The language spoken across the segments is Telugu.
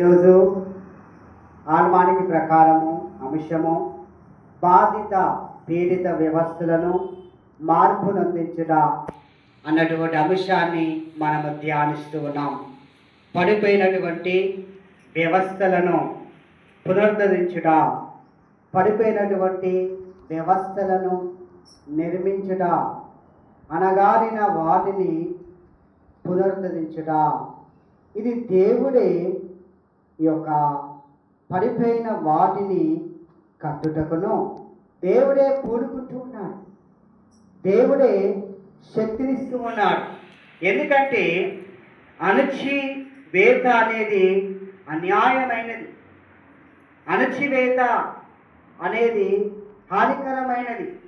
ఈరోజు ఆన్మానికి ప్రకారము అంశము బాధిత పీడిత వ్యవస్థలను మార్పు నొందించుట అన్నటువంటి అంశాన్ని మనము ధ్యానిస్తూ ఉన్నాం. పడిపోయినటువంటి వ్యవస్థలను పునరుద్ధరించుట పడిపోయినటువంటి వ్యవస్థలను నిర్మించుట అనగారిన వాటిని పునరుద్ధరించుట. ఇది దేవుడే ఈ యొక్క పడిపోయిన వాటిని కట్టుటకును దేవుడే పూడుకుంటూ ఉన్నాడు. దేవుడే శక్తినిస్తూ ఉన్నాడు. ఎందుకంటే అణచి వేత అనేది అన్యాయమైనది. అణచివేత అనేది హానికరమైనది.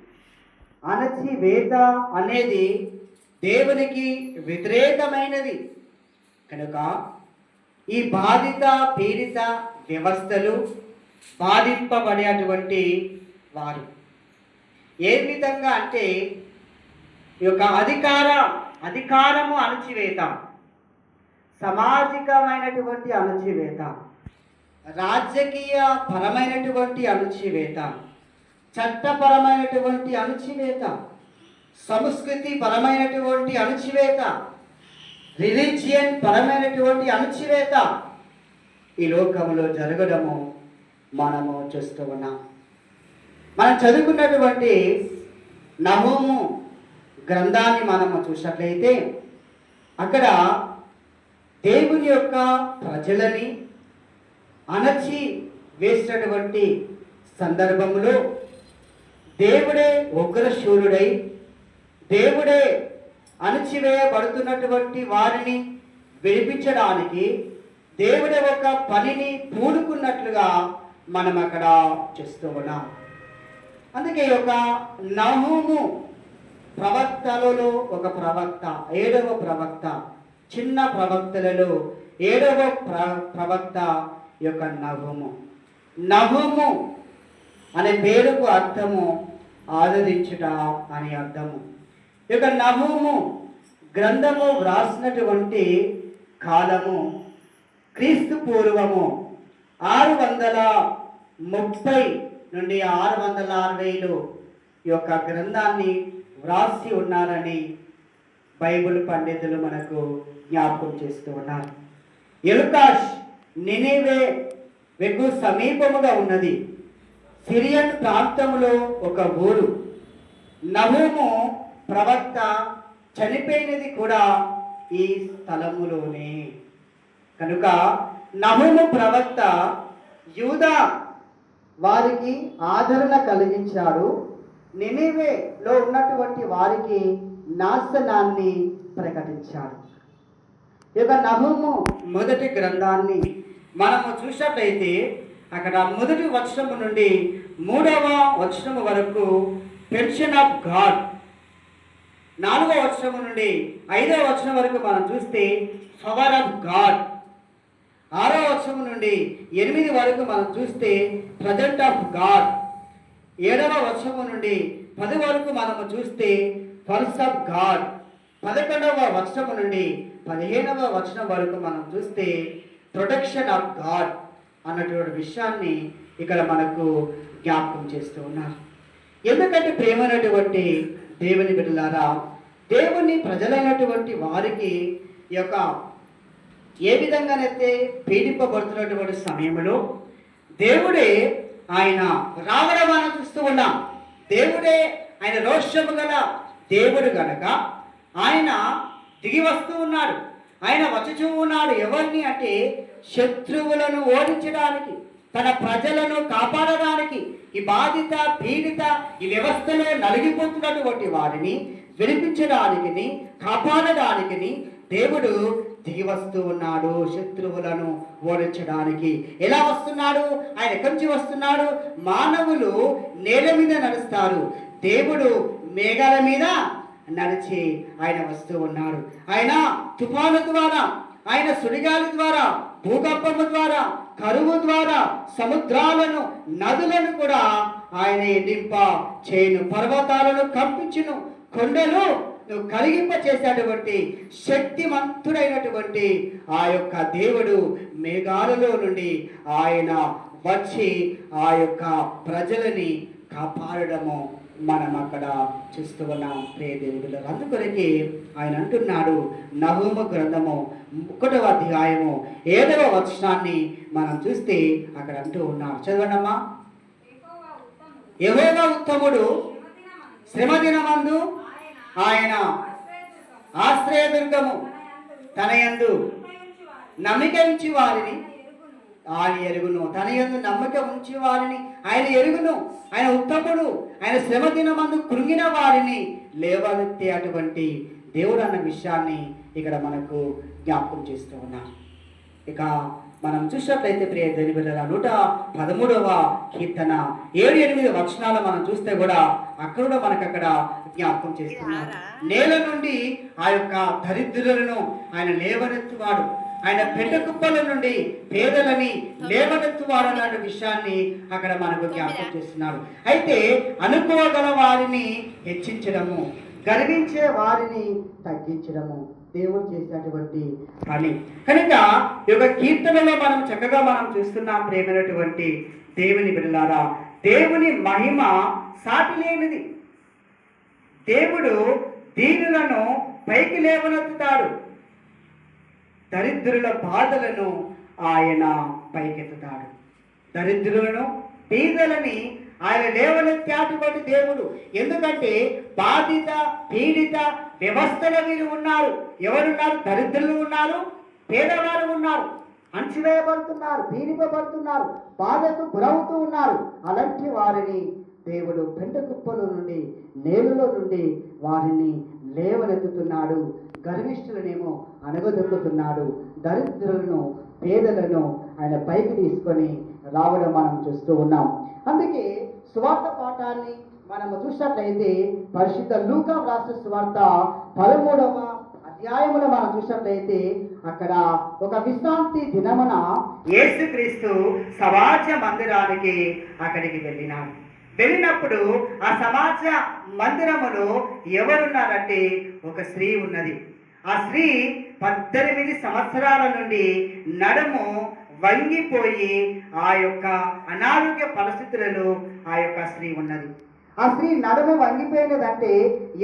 అణచివేత అనేది దేవునికి వ్యతిరేకమైనది. కనుక ఈ బాధిత పీడిత వ్యవస్థలు బాధింపబడేటువంటి వారు. ఏ విధంగా అంటే ఈ యొక్క అధికార అధికారము అణచివేత సామాజికమైనటువంటి అణచివేత రాజకీయ పరమైనటువంటి అణచివేత చట్టపరమైనటువంటి అణచివేత సంస్కృతి పరమైనటువంటి అణచివేత రిలీజియన్ పరమైనటువంటి అణచివేత ఈ లోకంలో జరగడము మనము చూస్తూ ఉన్నాం. మనం చదువుకున్నటువంటి నహోము గ్రంథాన్ని మనము చూసినట్లయితే అక్కడ దేవుని యొక్క ప్రజలని అణచి వేసినటువంటి సందర్భంలో దేవుడే ఉగ్రశూరుడై దేవుడే అణచివేయబడుతున్నటువంటి వారిని విడిపించడానికి దేవుని ఒక పనిని పూనుకున్నట్లుగా మనం అక్కడ చేస్తూ ఉన్నాం. అందుకే ఒక నహుము నహూము ప్రవక్తలలో ఒక ప్రవక్త ఏడవ ప్రవక్త చిన్న ప్రవక్తలలో ఏడవ ప్ర ప్రవక్త యొక్క నహుము. నహుము అనే పేరుకు అర్థము ఆదరించుట అని అర్థము. ఈ యొక్క నహుము గ్రంథము వ్రాసినటువంటి కాలము క్రీస్తు పూర్వము ఆరు వందల ముప్పై నుండి ఆరు వందల అరవైలో ఈ యొక్క గ్రంథాన్ని వ్రాసి ఉన్నారని బైబిల్ పండితులు మనకు జ్ఞాపకం చేస్తూ ఉన్నారు. ఎలుకాష్ నినివే వెగు సమీపముగా ఉన్నది. సిరియన్ ప్రాంతంలో ఒక ఊరు. నహూము ప్రవక్త చనిపోయినది కూడా ఈ స్థలములోనే. కనుక నహుము ప్రవక్త యూదా వారికి ఆదరణ కలిగించాడు. నినివేలో ఉన్నటువంటి వారికి నాశనాన్ని ప్రకటించాడు. ఈ యొక్క నహుము మొదటి గ్రంథాన్ని మనము చూసినట్లయితే అక్కడ మొదటి వచనము నుండి మూడవ వచనము వరకు పెన్షన్ ఆఫ్ గాడ్ నాలుగవ వచనం నుండి ఐదవ వచనం వరకు మనం చూస్తే పవర్ ఆఫ్ గాడ్ ఆరో వచనం నుండి ఎనిమిది వరకు మనం చూస్తే ప్రజెంట్ ఆఫ్ గాడ్ ఏడవ వచనం నుండి పది వరకు మనము చూస్తే పర్స్ ఆఫ్ గాడ్ పదకొండవ వచనం నుండి పదిహేనవ వచనం వరకు మనం చూస్తే ప్రొటెక్షన్ ఆఫ్ గాడ్ అన్నటువంటి విషయాన్ని ఇక్కడ మనకు జ్ఞాపకం చేస్తూ ఉన్నారు. ఎందుకంటే ప్రేమైనటువంటి దేవుని బిడ్డలారా దేవుని ప్రజలైనటువంటి వారికి ఈ యొక్క ఏ విధంగానైతే పీడింపబడుతున్నటువంటి సమయంలో దేవుడే ఆయన రావడం చూస్తూ ఉన్నాం. దేవుడే ఆయన రోషము గల దేవుడు గనక ఆయన దిగి వస్తూ ఉన్నాడు. ఆయన వచ్చుచూ ఉన్నాడు. ఎవరిని అంటే శత్రువులను ఓడించడానికి తన ప్రజలను కాపాడడానికి ఈ బాధిత పీడిత ఈ వ్యవస్థలో నలిగిపోతున్నటువంటి వారిని విడిపించడానికి కాపాడడానికి దేవుడు దిగి వస్తూ ఉన్నాడు శత్రువులను ఓడించడానికి. ఎలా వస్తున్నాడు? ఆయన ఎక్కడి నుంచి వస్తున్నాడు? మానవులు నేల మీద నడుస్తారు. దేవుడు మేఘాల మీద నడిచి ఆయన వస్తూ ఉన్నాడు. ఆయన తుఫాను ద్వారా ఆయన సుడిగాలి ద్వారా భూకంపము ద్వారా కరువు ద్వారా సముద్రాలను నదులను కూడా ఆయన నింప చేయను పర్వతాలను కంపించును కొండలు నువ్వు కలిగింప చేసేటువంటి శక్తిమంతుడైనటువంటి ఆ యొక్క దేవుడు మేఘాలలో నుండి ఆయన వచ్చి ఆ యొక్క ప్రజలని కాపాడడము మనం అక్కడ చూస్తూ ఉన్నాం. ప్రియ దేవుడు అందుకొరకి ఆయన అంటున్నాడు. నవమ గ్రంథము ఒకటవ అధ్యాయము ఏడవ వచనాన్ని మనం చూస్తే అక్కడ అంటూ ఉన్నాం చదవండమ్మా. ఎవరో ఉత్తముడు. శ్రమదినమందు. దినమందు ఆయన ఆశ్రయదుర్గము తన యందు నమ్మిక ఉంచి వారిని ఆయన ఎరుగును. తన యందు నమ్మిక ఉంచి వారిని ఆయన ఎరుగును. ఆయన ఉత్తముడు. ఆయన శ్రమ దినమందు కృంగిన వారిని లేవనెత్తే అటువంటి దేవుడు అన్న విషయాన్ని ఇక్కడ మనకు జ్ఞాపకం చేస్తూ ఉన్నాం ఇక మనం చూసినట్లయితే ప్రియ దేని బిడ్డల నూట పదమూడవ కీర్తన. ఏడు ఎనిమిది వచనాలు మనం చూస్తే కూడా అక్కడ కూడా మనకు అక్కడ జ్ఞాపకం చేస్తున్నారు. నేల నుండి ఆ యొక్క దరిద్రులను ఆయన లేవనెత్తువాడు. ఆయన పెద్ద కుప్పల నుండి పేదలని లేవనెత్తువాడు అన్న విషయాన్ని అక్కడ మనకు జ్ఞాపకం చేస్తున్నాడు అయితే అనుకోగల వారిని హెచ్చించడము గర్వించే వారిని తగ్గించడము. దేవుడు చేసినటువంటి పని. కనుక ఈ యొక్క కీర్తనలో మనం చక్కగా మనం చూస్తున్నాం ప్రేమైనటువంటి దేవుని బిడ్డలారా దేవుని మహిమ సాటి లేనిది దేవుడు దీనులను పైకి లేవనెత్తుతాడు. దరిద్రుల బాధలను ఆయన పైకెత్తుతాడు. దరిద్రులను పీదలని ఆయన లేవనెత్తాటువంటి దేవుడు. ఎందుకంటే బాధిత పీడిత వ్యవస్థల మీరు ఉన్నారు. ఎవరున్నారు? దరిద్రులు ఉన్నారు పేదవారు ఉన్నారు. అణచివేయబడుతున్నారు పీడిపబడుతున్నారు బాధకు గురవుతూ ఉన్నారు. అలాంటి వారిని దేవుడు పెంట కుప్పల నుండి నేలలో నుండి వారిని లేవనెత్తుతున్నాడు. గర్విష్ఠులనేమో అనగదొక్కుతున్నాడు దరిద్రులను పేదలను ఆయన పైకి తీసుకొని రావడం మనం చూస్తూ ఉన్నాం. అందుకే స్వార్థ పాఠాన్ని మనము చూసినట్లయితే పరిశుద్ధ లూకా వ్రాసిన స్వార్థ పదమూడవ అధ్యాయములో మనం చూసినట్లయితే అక్కడ ఒక విశ్రాంతి దినమున యేసుక్రీస్తు సమాజ మందిరానికి అక్కడికి వెళ్ళినాడు. వెళ్ళినప్పుడు ఆ సమాజ మందిరములో ఎవరున్నారంటే ఒక స్త్రీ ఉన్నది. ఆ స్త్రీ పద్దెనిమిది సంవత్సరాల నుండి నడుము వంగిపోయి ఆ యొక్క అనారోగ్య పరిస్థితులలో ఆ యొక్క స్త్రీ ఉన్నది. ఆ స్త్రీ నడుము వంగిపోయినదంటే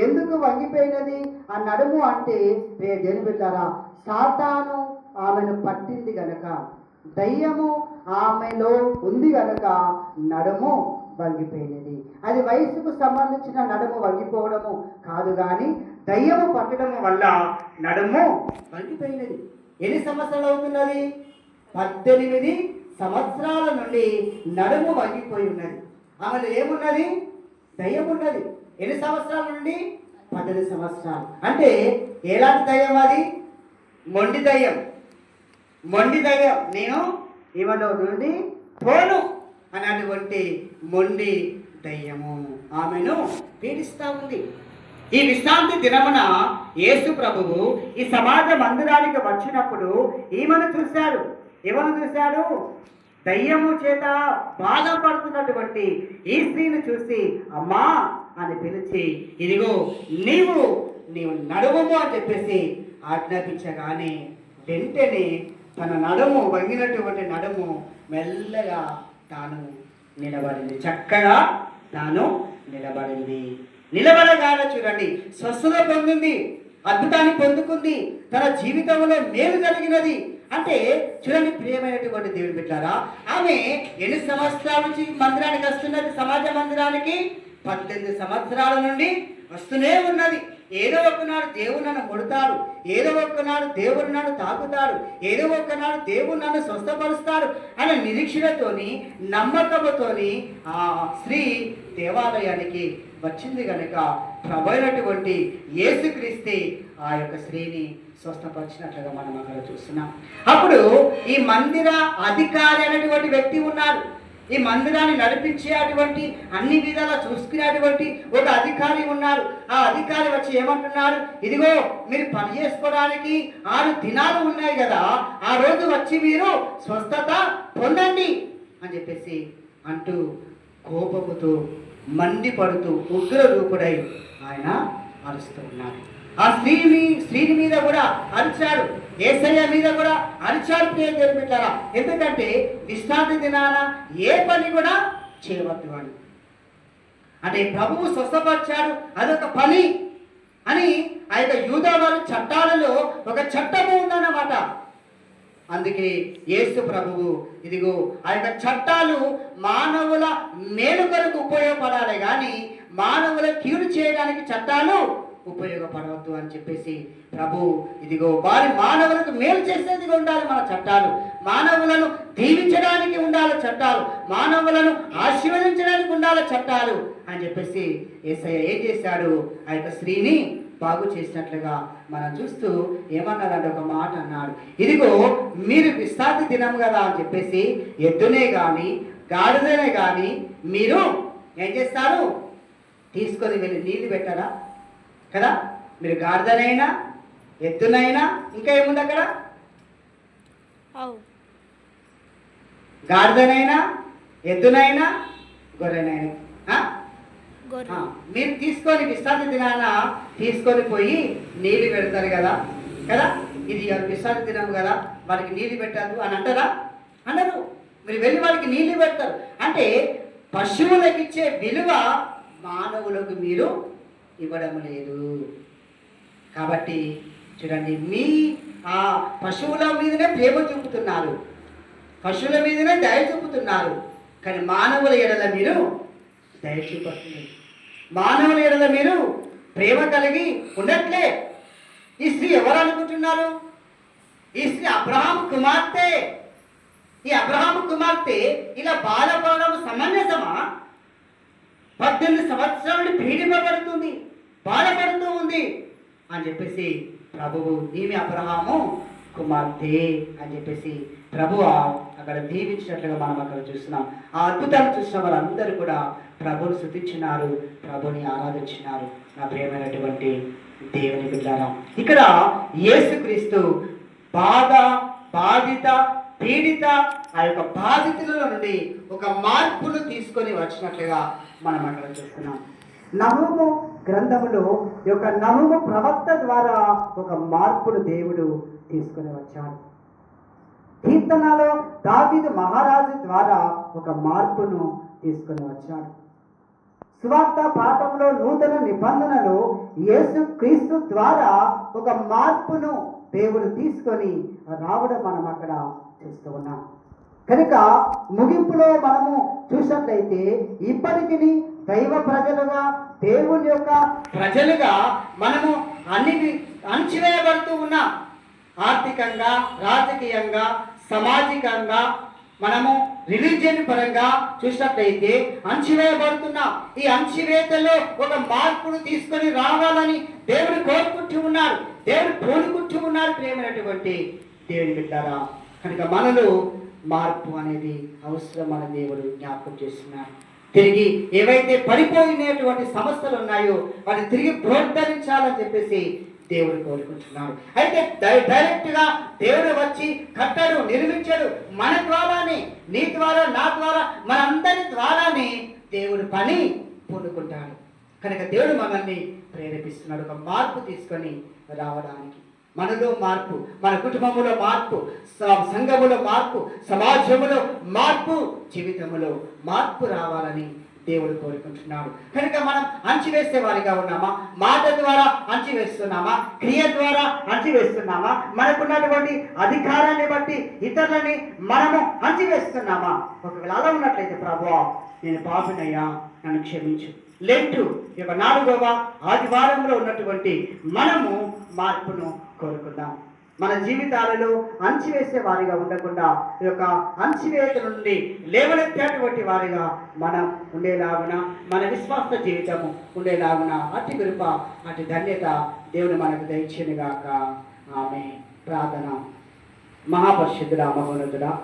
ఎందుకు వంగిపోయినది? ఆ నడుము అంటే రే దేని బిడ్డారా సాతాను ఆమెను పట్టింది గనక దయ్యము ఆమెలో ఉంది గనక నడుము వంగిపోయినది. అది వయసుకు సంబంధించిన నడుము వంగిపోవడము కాదు కానీ దయ్యము పట్టడము వల్ల నడుము వంగిపోయినది. ఎన్ని సంవత్సరాలు అవుతున్నది? పద్దెనిమిది సంవత్సరాల నుండి నడుము వంగిపోయి ఉన్నది. ఆమెలో ఏమున్నది? దయ్యం ఉన్నది ఎన్ని సంవత్సరాల నుండి? పద్దెనిమిది సంవత్సరాలు. అంటే ఎలాంటి దయ్యం అది? మొండి దయ్యం. మొండి దయ్యం. నేను ఇవలో నుండి పోను అనేటువంటి మొండి దయ్యము ఆమెను పీడిస్తా ఉంది. ఈ విశ్రాంతి దినమున యేసు ప్రభువు ఈ సమాజ మందిరానికి వచ్చినప్పుడు ఈమెను చూశాడు ఏమను చూశాడు? దయ్యము చేత బాధపడుతున్నటువంటి ఈ స్త్రీని చూసి అమ్మా అని పిలిచి ఇదిగో నీవు నీవు నడువము అని చెప్పేసి ఆజ్ఞాపించగానే వెంటనే తన నడుము వంగినటువంటి నడుము మెల్లగా తాను నిలబడింది. చక్కగా తాను నిలబడింది. నిలబడగానే చూడండి స్వస్థత పొందింది అద్భుతాన్ని పొందుకుంది తన జీవితంలో మేలు కలిగినది. అంటే చూడండి ప్రియమైనటువంటి దేవుడి పెట్టారా ఆమె ఎన్ని సంవత్సరాల నుంచి మందిరానికి వస్తున్నది? సమాజ మందిరానికి పద్దెనిమిది సంవత్సరాల నుండి వస్తూనే ఉన్నది. ఏదో ఒకనాడు దేవుడు నన్ను కొడతాడు ఏదో ఒక్కనాడు దేవుడు నన్ను తాకుతాడు ఏదో ఒక్కనాడు దేవుడు నన్ను స్వస్థపరుస్తాడు అనే నిరీక్షణతోని నమ్మకంతోని ఆ స్త్రీ దేవాలయానికి వచ్చింది కనుక ప్రభైనటువంటి యేసుక్రీస్తే ఆ యొక్క స్త్రీని స్వస్థపరిచినట్లుగా మనం అక్కడ చూస్తున్నాం. అప్పుడు ఈ మందిర అధికారి అనేటువంటి వ్యక్తి ఉన్నాడు. ఈ మందిరాన్ని నడిపించే అటువంటి అన్ని విధాలా చూసుకునేటువంటి ఒక అధికారి ఉన్నాడు ఆ అధికారి వచ్చి ఏమంటున్నాడు ఇదిగో మీరు పని చేసుకోవడానికి ఆరు దినాలు ఉన్నాయి కదా. ఆ రోజు వచ్చి మీరు స్వస్థత పొందండి అని చెప్పేసి అంటూ కోపముతో మండిపడుతూ ఉగ్ర రూపుడై ఆయన అరుస్తూ ఉన్నారు. ఆ స్త్రీని స్త్రీని మీద కూడా అరిచాడు ఏసయ్య మీద కూడా అరిచాడు పేరు దేవుని ఎందుకంటే విశ్రాంతి దినాన ఏ పని కూడా చేయవద్దు అని. అంటే ప్రభువు స్వస్థపరిచాడు అదొక పని అని ఆ యొక్క యూదవారి చట్టాలలో ఒక చట్టము ఉందన్నమాట. అందుకే యేసు ప్రభువు ఇదిగో ఆ యొక్క చట్టాలు మానవుల మేలు కొరకు ఉపయోగపడాలి. కానీ మానవుల కీడు చేయడానికి చట్టాలు ఉపయోగపడవద్దు అని చెప్పేసి ప్రభు ఇదిగో వారి మానవులకు మేలు చేసేదిగా ఉండాలి మన చట్టాలు. మానవులను దీవించడానికి ఉండాలి చట్టాలు. మానవులను ఆశీర్వదించడానికి ఉండాలి చట్టాలు అని చెప్పేసి ఏసయ్య ఏం చేశాడు? ఆ యొక్క స్త్రీని బాగు చేసినట్లుగా మనం చూస్తూ ఏమన్నాడంటే ఒక మాట అన్నాడు. ఇదిగో మీరు విశ్రాంతి దినం కదా అని చెప్పేసి ఎద్దునే కానీ గాడిదనే కానీ మీరు ఏం చేస్తారు? తీసుకొని వెళ్ళి నీళ్ళు పెట్టరా కదా? మీరు గాడిదనైనా ఎద్దునైనా ఇంకా ఏముంది అక్కడ? గాడిదనైనా ఎద్దునైనా గొర్రెనైనా. మీరు తీసుకొని విశ్రాంతి దినాన తీసుకొని పోయి నీళ్ళు పెడతారు కదా? కదా? ఇది విశ్రాంతి దినం కదా? వారికి నీళ్ళు పెట్టద్దు అని అంటారా? అనరు. మీరు వెళ్ళి వారికి నీళ్ళు పెడతారు. అంటే పశువులకు ఇచ్చే విలువ మానవులకు మీరు ఇవ్వడం లేదు. కాబట్టి చూడండి మీ ఆ పశువుల మీదనే ప్రేమ చూపుతున్నారు. పశువుల మీదనే దయ చూపుతున్నారు. కానీ మానవుల ఎడల మీరు దయ చూపట్లేదు. మానవుల ఎడల మీరు ప్రేమ కలిగి ఉండట్లే. ఈ స్త్రీ ఎవరు అనుకుంటున్నారు? ఈ స్త్రీ అబ్రహాం కుమార్తె. ఈ అబ్రహాం కుమార్తె ఇలా బాధపడడం సమంజసమా? పద్దెనిమిది సంవత్సరాలు పీడింపబడుతుంది బాధపడుతూ ఉంది అని చెప్పేసి ప్రభువు ఈమె అబ్రహాము? కుమార్తె అని చెప్పేసి ప్రభు అక్కడ దీవించినట్లుగా మనం అక్కడ చూస్తున్నాం. ఆ అద్భుతాలు చూసిన వారందరూ కూడా ప్రభుని శృతించినారు ప్రభుని ఆరాధించినారు. నా ప్రేమైనటువంటి దేవుని బిడ్డారా ఇక్కడ యేసుక్రీస్తు బాధ బాధిత పీడిత ఆ యొక్క బాధితుల నుండి ఒక మార్పును తీసుకొని వచ్చినట్లుగా మనం అక్కడ చూస్తున్నాం నవము గ్రంథములో యొక్క నవము ప్రవక్త ద్వారా ఒక మార్పును దేవుడు తీసుకొని వచ్చాడు. కీర్తనలో దావీదు మహారాజు ద్వారా ఒక మార్పును తీసుకొని వచ్చాడు. సువార్త పాఠంలో నూతన నిబంధనలు యేసు క్రీస్తు ద్వారా ఒక మార్పును దేవుడు తీసుకొని రావడం మనం అక్కడ చూస్తూ ఉన్నాం. కనుక ముగింపులో మనము చూసినట్లయితే ఇప్పటికీ దైవ ప్రజలుగా దేవుని యొక్క ప్రజలుగా మనము అన్ని అంచివేయబడుతూ ఉన్నాం. ఆర్థికంగా రాజకీయంగా సామాజికంగా మనము రిలీజియన్ పరంగా చూసినట్లయితే అంచివేయబడుతున్నాం ఈ అంచివేతలో ఒక మార్పును తీసుకొని రావాలని దేవుడు కోరుకుంటూ ఉన్నారు. దేవుడు కోరుకుంటూ ఉన్నారు ప్రేమైనటువంటి దేవుని బిడ్డారా. కనుక మనలో మార్పు అనేది అవసరం అని దేవుడు జ్ఞాపకం చేస్తున్నారు తిరిగి ఏవైతే పడిపోయినటువంటి సమస్యలు ఉన్నాయో వాటిని తిరిగి పునరుద్ధరించాలని చెప్పేసి దేవుడు కోరుకుంటున్నాడు. అయితే డై- డైరెక్ట్గా దేవుడు వచ్చి కట్టడు నిర్మించడు మన ద్వారానే నీ ద్వారా నా ద్వారా మనందరి ద్వారానే దేవుడు పని పూనుకుంటాడు కనుక దేవుడు మనల్ని ప్రేరేపిస్తున్నాడు. ఒక మార్పు తీసుకొని రావడానికి. మనలో మార్పు మన కుటుంబములో మార్పు సంఘములో మార్పు సమాజములో మార్పు జీవితములో మార్పు రావాలని దేవుడు కోరుకుంటున్నాడు. కనుక మనం అంచివేసే వారిగా ఉన్నామా? మాట ద్వారా అంచివేస్తున్నామా క్రియ ద్వారా అంచివేస్తున్నామా మనకున్నటువంటి అధికారాన్ని బట్టి ఇతరులని మనము అంచివేస్తున్నామా ఒకవేళ అలా ఉన్నట్లయితే ప్రభువా నేను పాపినయ్యా నన్ను క్షమించు. లెంటు ఇక నాలుగవ ఆదివారంలో ఉన్నటువంటి మనము మార్పును కోరుకుందాం. మన జీవితాలలో అంచివేసే వారిగా ఉండకుండా ఈ యొక్క అంచివేత నుండి లేవనెత్తేటువంటి వారిగా మనం ఉండేలాగున మన విశ్వాస జీవితము ఉండేలాగున అతి కృప అతి ధన్యత దేవుడు మనకు దయచేనుగాక ఆమె ప్రార్థన. మహాపరిశుద్ధుడా మహోన్నతుడా.